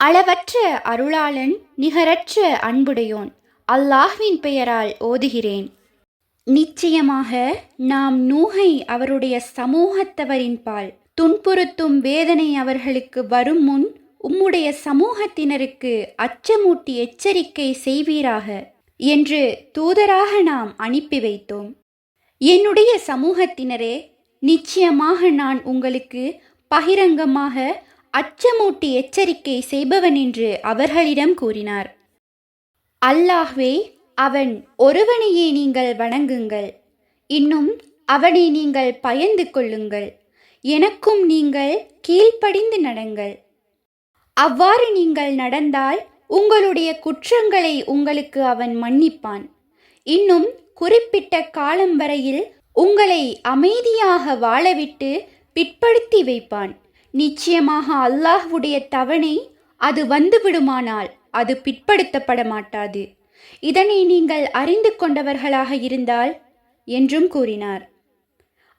அளவற்ற அருளாளன் நிகரற்ற அன்புடையோன். அல்லாஹ்வின் பெயரால் ஓதுகிறேன். நிச்சயமாக நாம் நூகை அவருடைய சமூகத்தவரின் பால். துன்புறுத்தும் வேதனை அவர்களுக்கு வரும் முன் உம்முடைய சமூகத்தினருக்கு அச்சமூட்டி எச்சரிக்கை செய்வீராக என்று தூதராக நாம் அனுப்பி வைத்தோம். என்னுடைய சமூகத்தினரே நிச்சயமாக நான் உங்களுக்கு பகிரங்கமாக அச்சமூட்டி எச்சரிக்கை செய்பவன் என்று அவர்களிடம் கூறினார். அல்லாஹ்வே அவன் ஒருவனையே நீங்கள் வணங்குங்கள். இன்னும் அவனை நீங்கள் பயந்து கொள்ளுங்கள். எனக்கும் நீங்கள் கீழ்ப்படிந்து நடங்கள். அவ்வாறு நீங்கள் நடந்தால் உங்களுடைய குற்றங்களை உங்களுக்கு அவன் மன்னிப்பான். இன்னும் குறிப்பிட்ட காலம் வரையில் உங்களை அமைதியாக வாழவிட்டு பிற்படுத்தி வைப்பான். நிச்சயமாக அல்லாஹ்வுடைய தவணை அது வந்துவிடுமானால் அது பிற்படுத்தப்பட மாட்டாது இதனை நீங்கள் அறிந்து கொண்டவர்களாக இருந்தால் என்றும் கூறினார்.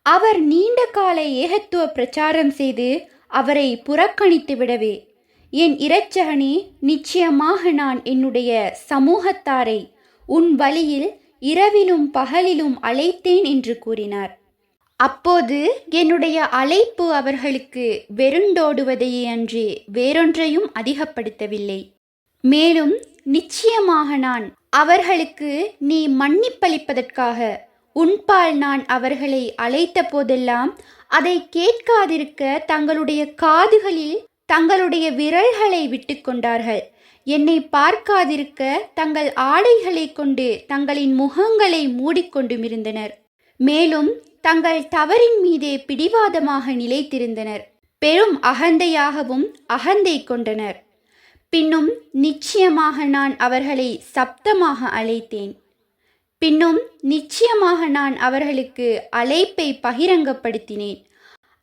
அவர் நீண்ட கால ஏகத்துவ பிரச்சாரம் செய்து அவரை புறக்கணித்து விடவே என் இரட்சகனே நிச்சயமாக நான் என்னுடைய சமூகத்தாரை உன் வழியில் இரவிலும் பகலிலும் அழைத்தேன் என்று கூறினார். அப்போது என்னுடைய அழைப்பு அவர்களுக்கு வெருண்டோடுவதையே அன்றி வேறொன்றையும் அதிகப்படுத்தவில்லை. மேலும் நிச்சயமாக நான் அவர்களுக்கு நீ மன்னிப்பளிப்பதற்காக உன்பால் நான் அவர்களை அழைத்த போதெல்லாம் அதை கேட்காதிருக்க தங்களுடைய காதுகளில் தங்களுடைய விரல்களை விட்டுக்கொண்டார்கள் என்னை பார்க்காதிருக்க தங்கள் ஆடைகளை கொண்டு தங்களின் முகங்களை மூடிக்கொண்டுமிருந்தனர் மேலும் தங்கள் தவறின் மீதே பிடிவாதமாக நிலைத்திருந்தனர். பெரும் அகந்தையாகவும் அகந்தை கொண்டனர். பின்னும் நிச்சயமாக நான் அவர்களை சப்தமாக அழைத்தேன். பின்னும் நிச்சயமாக நான் அவர்களுக்கு அழைப்பை பகிரங்கப்படுத்தினேன்.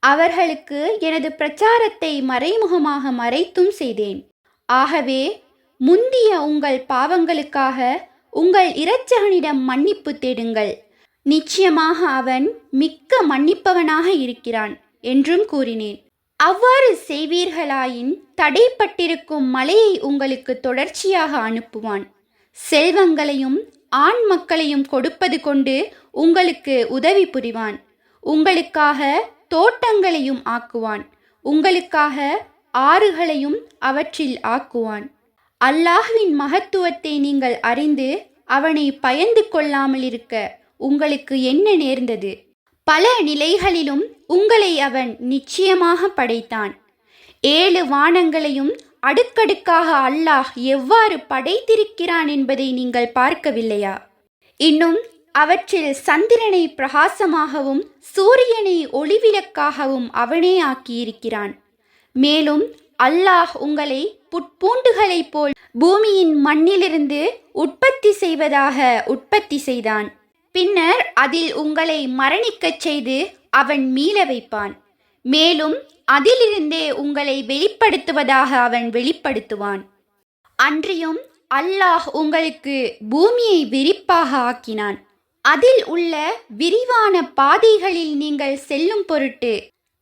அவர்களுக்கு எனது பிரச்சாரத்தை மறைமுகமாக மறைத்தும் செய்தேன். ஆகவே முந்திய உங்கள் பாவங்களுக்காக உங்கள் இரட்சகனிடம் மன்னிப்பு தேடுங்கள். நிச்சயமாக அவன் மிக்க மன்னிப்பவனாக இருக்கிறான் என்றும் கூறினேன். அவ்வாறு செய்வீர்களாயின் தடைப்பட்டிருக்கும் மலையை உங்களுக்கு தொடர்ச்சியாக அனுப்புவான். செல்வங்களையும் ஆண் மக்களையும் கொடுப்பது கொண்டு உங்களுக்கு உதவி புரிவான். உங்களுக்காக தோட்டங்களையும் ஆக்குவான். உங்களுக்காக ஆறுகளையும் அவற்றில் ஆக்குவான். அல்லாஹ்வின் மகத்துவத்தை நீங்கள் அறிந்து அவனை பயந்து கொள்ளாமல் இருக்க உங்களுக்கு என்ன நேர்ந்தது? பல நிலைகளிலும் உங்களை அவன் நிச்சயமாக படைத்தான். ஏழு வானங்களையும் அடுக்கடுக்காக அல்லாஹ் எவ்வாறு படைத்திருக்கிறான் என்பதை நீங்கள் பார்க்கவில்லையா? இன்னும் அவற்றில் சந்திரனை பிரகாசமாகவும் சூரியனை ஒளிவிளக்காகவும் அவனே ஆக்கியிருக்கிறான். மேலும் அல்லாஹ் உங்களை புட்பூண்டுகளைப் போல் பூமியின் மண்ணிலிருந்து உற்பத்தி செய்வதாக உற்பத்தி செய்தான். பின்னர் அதில் உங்களை மரணிக்கச் செய்து அவன் மீள வைப்பான். மேலும் அதிலிருந்தே உங்களை வெளிப்படுத்துவதாக அவன் வெளிப்படுத்துவான். அன்றியும் அல்லாஹ் உங்களுக்கு பூமியை விரிப்பாக ஆக்கினான். அதில் உள்ள விரிவான பாதைகளில் நீங்கள் செல்லும் பொருட்டு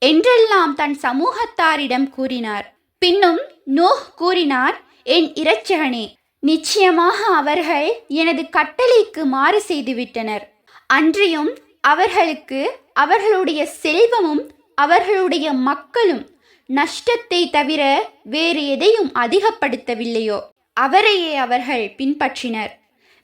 என்றெல்லாம் தன் சமூகத்தாரிடம் கூறினார். பின்னும் நோஹ் கூறினார் என் இரட்சகனே நிச்சயமாக அவர்கள் எனது கட்டளைக்கு மாறு செய்துவிட்டனர். அன்றியும் அவர்களுக்கு அவர்களுடைய செல்வமும் அவர்களுடைய மக்களும் நஷ்டத்தை தவிர வேறு எதையும் அதிகப்படுத்தவில்லையோ அவரையே அவர்கள் பின்பற்றினர்.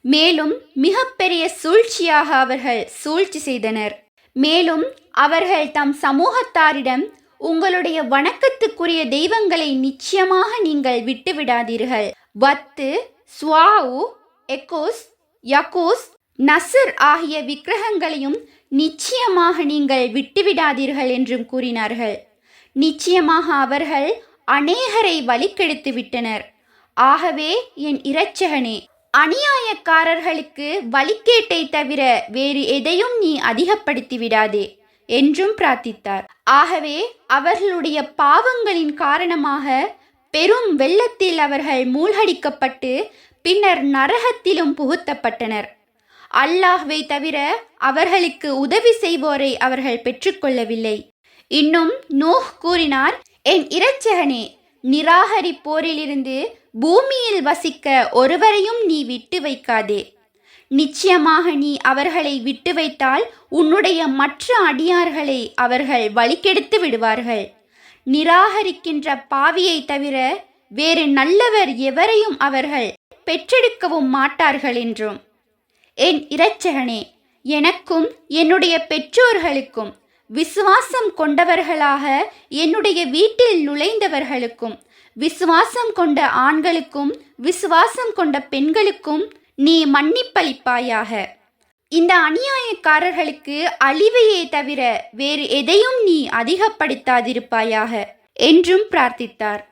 மேலும் மிகப்பெரிய சூழ்ச்சியாக அவர்கள் சூழ்ச்சி செய்தனர். மேலும் அவர்கள் தம் சமூகத்தாரிடம் உங்களுடைய வணக்கத்துக்குரிய தெய்வங்களை நிச்சயமாக நீங்கள் விட்டுவிடாதீர்கள். வத்து ஸ்வாவு எக்கோஸ் யகோஸ் நசர் ஆகிய விக்கிரகங்களையும் நிச்சயமாக நீங்கள் விட்டுவிடாதீர்கள் என்றும் கூறினார்கள். நிச்சயமாக அவர்கள் அநேகரை வழிக்கெடுத்து விட்டனர். ஆகவே என் இரட்சகனே அநியாயக்காரர்களுக்கு வழிகேட்டை தவிர வேறு எதையும் நீ அதிகப்படுத்தி விடாதே என்றும் பிரார்த்தித்தார். ஆகவே அவர்களுடைய பாவங்களின் காரணமாக பெரும் வெள்ளத்தில் அவர்கள் மூழ்கடிக்கப்பட்டு பின்னர் நரகத்திலும் புகுத்தப்பட்டனர். அல்லாஹ்வை தவிர அவர்களுக்கு உதவி செய்வோரை அவர்கள் பெற்றுக்கொள்ளவில்லை. இன்னும் நோஹ் கூறினார் என் இரட்சகனே நிராகரிப்போரிலிருந்து பூமியில் வசிக்க ஒருவரையும் நீ விட்டு வைக்காதே. நிச்சயமாக நீ அவர்களை விட்டு வைத்தால் உன்னுடைய மற்ற அடியார்களை அவர்கள் வழிகெடுத்து விடுவார்கள். நிராகரிக்கின்ற பாவியை தவிர வேறு நல்லவர் எவரையும் அவர்கள் பெற்றெடுக்கவும் மாட்டார்கள் என்றும். என் இரட்சகனே எனக்கும் என்னுடைய பெற்றோர்களுக்கும் விசுவாசம் கொண்டவர்களாக என்னுடைய வீட்டில் நுழைந்தவர்களுக்கும் விசுவாசம் கொண்ட ஆண்களுக்கும் விசுவாசம் கொண்ட பெண்களுக்கும் நீ மன்னிப்பளிப்பாயாக. இந்த அநியாயக்காரர்களுக்கு அழிவையே தவிர வேறு எதையும் நீ அதிகப்படுத்தாதிருப்பாயாக என்றும் பிரார்த்தித்தார்.